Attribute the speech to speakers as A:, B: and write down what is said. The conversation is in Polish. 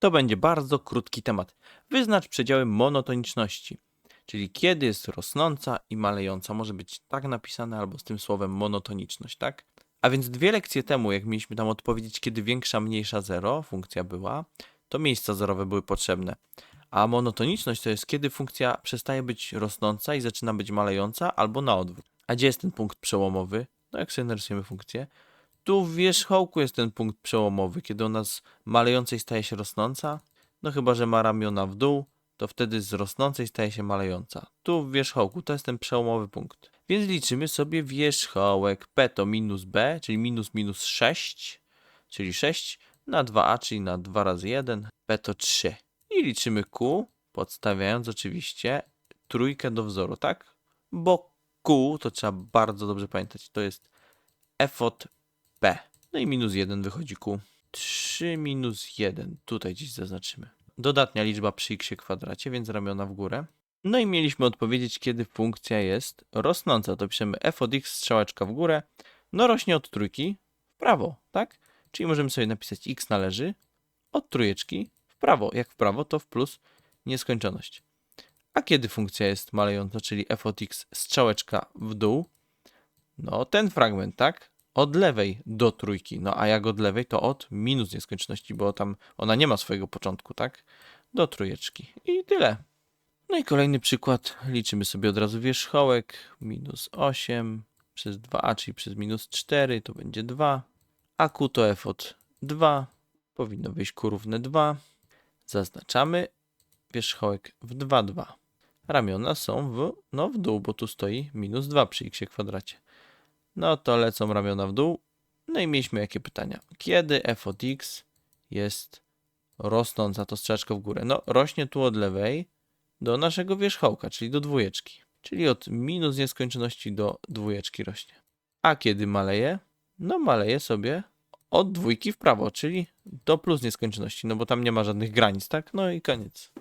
A: To będzie bardzo krótki temat. Wyznacz przedziały monotoniczności, czyli kiedy jest rosnąca i malejąca. Może być tak napisane albo z tym słowem monotoniczność, tak? A więc dwie lekcje temu, jak mieliśmy tam odpowiedzieć, kiedy większa, mniejsza 0 funkcja była, to miejsca zerowe były potrzebne. A monotoniczność to jest kiedy funkcja przestaje być rosnąca i zaczyna być malejąca, albo na odwrót. A gdzie jest ten punkt przełomowy? No jak sobie narysujemy funkcję, tu w wierzchołku jest ten punkt przełomowy, kiedy ona z malejącej staje się rosnąca. No chyba, że ma ramiona w dół, to wtedy z rosnącej staje się malejąca. Tu w wierzchołku to jest ten przełomowy punkt. Więc liczymy sobie wierzchołek. P to minus B, czyli minus minus 6, czyli 6 na 2a, czyli na 2 razy 1. P to 3. I liczymy Q, podstawiając oczywiście trójkę do wzoru, tak? Bo Q, to trzeba bardzo dobrze pamiętać, to jest F od P. No i minus 1 wychodzi Q. 3 minus 1, tutaj gdzieś zaznaczymy. Dodatnia liczba przy x kwadracie, więc ramiona w górę. No i mieliśmy odpowiedzieć, kiedy funkcja jest rosnąca. To piszemy f od x, strzałeczka w górę. No rośnie od trójki w prawo, tak? Czyli możemy sobie napisać x należy od trójeczki w prawo. Jak w prawo, to w plus nieskończoność. A kiedy funkcja jest malejąca, czyli f od x, strzałeczka w dół, no ten fragment, tak? Od lewej do trójki. No a jak od lewej, to od minus nieskończoności, bo tam ona nie ma swojego początku, tak? Do trójeczki. I tyle. No i kolejny przykład. Liczymy sobie od razu wierzchołek. Minus 8 przez 2a, czyli przez minus 4, to będzie 2. A q to f od 2. Powinno wyjść q równe 2. Zaznaczamy wierzchołek w 2, 2. Ramiona są w, no w dół, bo tu stoi minus 2 przy x kwadracie. No to lecą ramiona w dół. No i mieliśmy jakie pytania. Kiedy f od x jest rosnąca, to strzałeczka w górę? No rośnie tu od lewej do naszego wierzchołka, czyli do dwójeczki. Czyli od minus nieskończoności do dwójeczki rośnie. A kiedy maleje? No maleje sobie od dwójki w prawo, czyli do plus nieskończoności, no bo tam nie ma żadnych granic, tak? No i koniec.